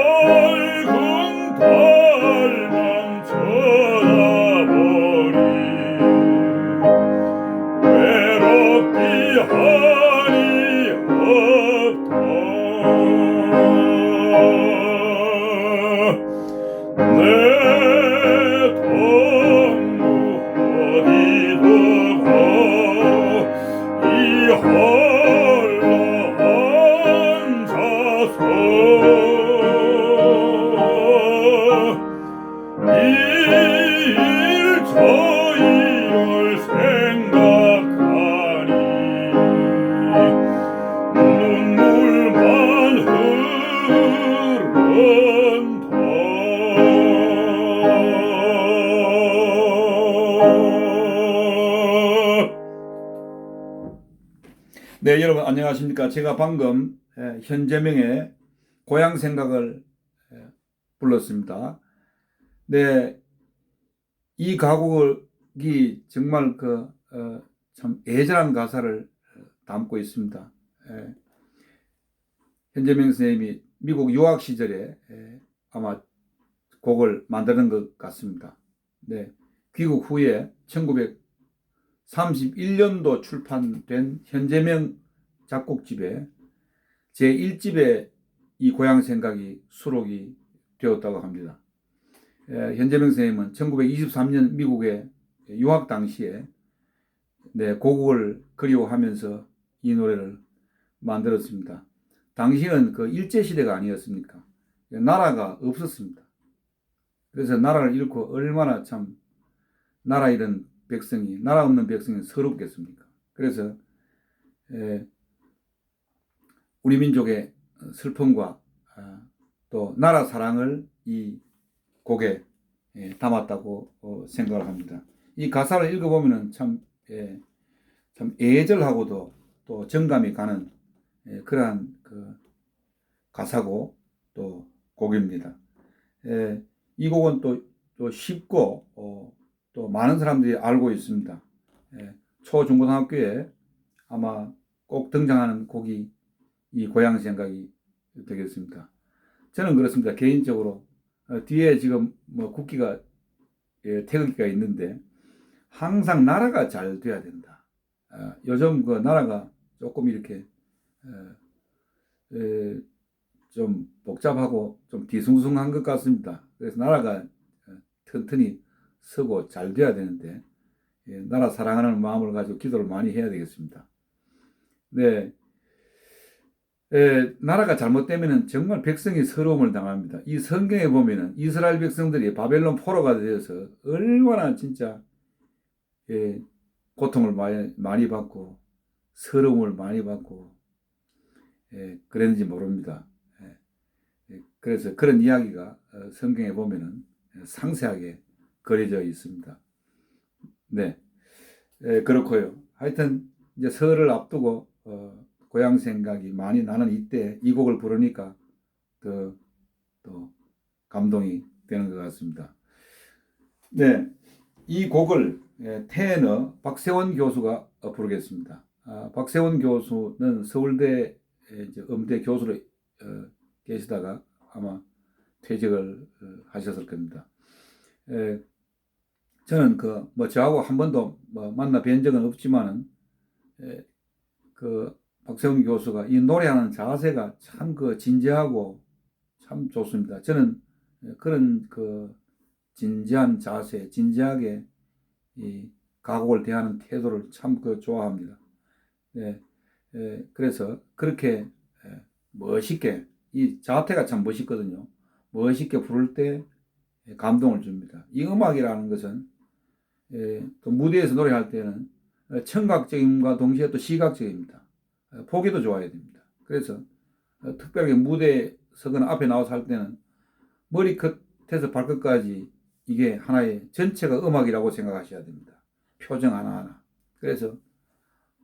voi con palma 네, 여러분 안녕하십니까? 제가 방금 에, 현재명의 고향 생각을 에, 불렀습니다. 네, 이 가곡이 정말 그, 어, 참 애절한 가사를 어, 담고 있습니다. 에, 현재명 선생님이 미국 유학 시절에 에, 아마 곡을 만드는 것 같습니다. 네, 귀국 후에 1931년도 출판된 현재명 작곡집에 제 1집에 이 고향 생각이 수록이 되었다고 합니다. 에, 현재명 선생님은 1923년 미국에 유학 당시에 네, 고국을 그리워하면서 이 노래를 만들었습니다. 당시는 그 일제시대가 아니었습니까? 나라가 없었습니다. 그래서 나라를 잃고 얼마나 참 나라 잃은 백성이, 나라 없는 백성이 서럽겠습니까? 그래서 에, 우리 민족의 슬픔과 아, 또 나라 사랑을 이 곡에 예, 담았다고 어, 생각을 합니다. 이 가사를 읽어보면은 참, 예, 참 애절하고도 또 정감이 가는 예, 그러한 그 가사고 또 곡입니다. 예, 이 곡은 또, 또 쉽고 어, 또 많은 사람들이 알고 있습니다. 예, 초중고등학교에 아마 꼭 등장하는 곡이 이 고향 생각이 되겠습니다. 저는 그렇습니다. 개인적으로 어, 뒤에 지금 뭐 국기가 예, 태극기가 있는데 항상 나라가 잘 돼야 된다. 어, 요즘 그 나라가 조금 이렇게 어, 에, 좀 복잡하고 좀 뒤숭숭한 것 같습니다. 그래서 나라가 어, 튼튼히 서고 잘 돼야 되는데 예, 나라 사랑하는 마음을 가지고 기도를 많이 해야 되겠습니다. 네, 에, 나라가 잘못되면 정말 백성이 서러움을 당합니다. 이 성경에 보면은 이스라엘 백성들이 바벨론 포로가 되어서 얼마나 진짜 예, 고통을 많이, 많이 받고 서러움을 많이 받고 예, 그랬는지 모릅니다. 예, 예, 그래서 그런 이야기가 어, 성경에 보면은 상세하게 그려져 있습니다. 네, 예, 그렇고요. 하여튼 이제 설을 앞두고 어, 고향 생각이 많이 나는 이때 이 곡을 부르니까 더, 또 감동이 되는 것 같습니다. 네. 이 곡을 예, 테너 박세원 교수가 어, 부르겠습니다. 아, 박세원 교수는 서울대 음대 교수로 어, 계시다가 아마 퇴직을 어, 하셨을 겁니다. 에, 저는 그 뭐 저하고 한 번도 뭐 만나 뵌 적은 없지만은 에, 그 박세훈 교수가 이 노래하는 자세가 참 그 진지하고 참 좋습니다. 저는 그런 그 진지한 자세, 진지하게 이 가곡을 대하는 태도를 참 그 좋아합니다. 예, 예, 그래서 그렇게 예, 멋있게 이 자태가 참 멋있거든요. 멋있게 부를 때 감동을 줍니다. 이 음악이라는 것은 예, 또 무대에서 노래할 때는 청각적임과 동시에 또 시각적입니다. 보기도 좋아야 됩니다. 그래서 어, 특별하게 무대에 서거나 앞에 나와서 할 때는 머리 끝에서 발끝까지 이게 하나의 전체가 음악이라고 생각하셔야 됩니다. 표정 하나하나. 그래서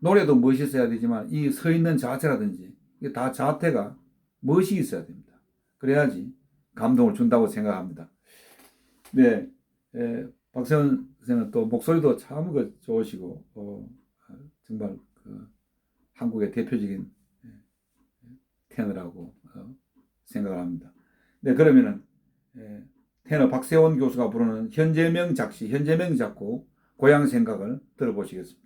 노래도 멋있어야 되지만 이 서 있는 자세라든지 이게 다 자태가 멋이 있어야 됩니다. 그래야지 감동을 준다고 생각합니다. 네, 에, 박세훈 선생은 또 목소리도 참그 좋으시고 어, 정말 그 한국의 대표적인 테너라고 어, 생각을 합니다. 네, 그러면은 테너 박세원 교수가 부르는 현재명 작시, 현재명 작곡 고향 생각을 들어보시겠습니다.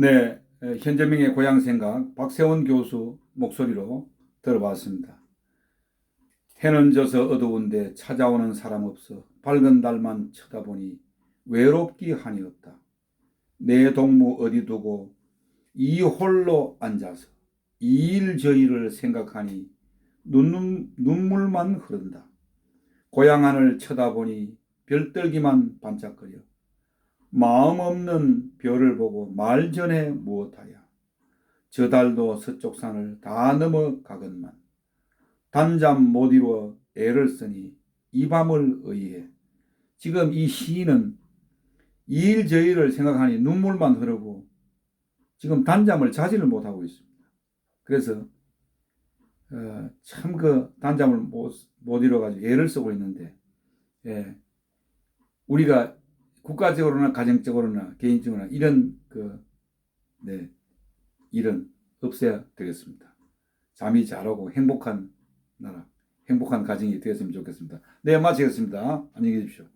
네, 에, 현재명의 고향 생각 박세원 교수 목소리로 들어봤습니다. 해는 져서 어두운데 찾아오는 사람 없어 밝은 달만 쳐다보니 외롭기 없다. 내 동무 어디 두고 이 홀로 앉아서 이일 저일을 생각하니 눈, 눈물만 흐른다. 고향 하늘 쳐다보니 별들기만 반짝거려 마음 없는 별을 보고 말 전에 무엇하야 저 달도 서쪽 산을 다 넘어가건만. 단잠 못 이루어 애를 쓰니 이 밤을 의해. 지금 이 시인은 이 일 저일을 생각하니 눈물만 흐르고 지금 단잠을 자지를 못하고 있습니다. 그래서 어, 참그 단잠을 못, 못 이뤄가지고 애를 쓰고 있는데 예, 우리가 국가적으로나 가정적으로나 개인적으로나 이런 그 네, 일은 없어야 되겠습니다. 잠이 잘 오고 행복한 나라, 행복한 가정이 되었으면 좋겠습니다. 네, 마치겠습니다. 안녕히 계십시오.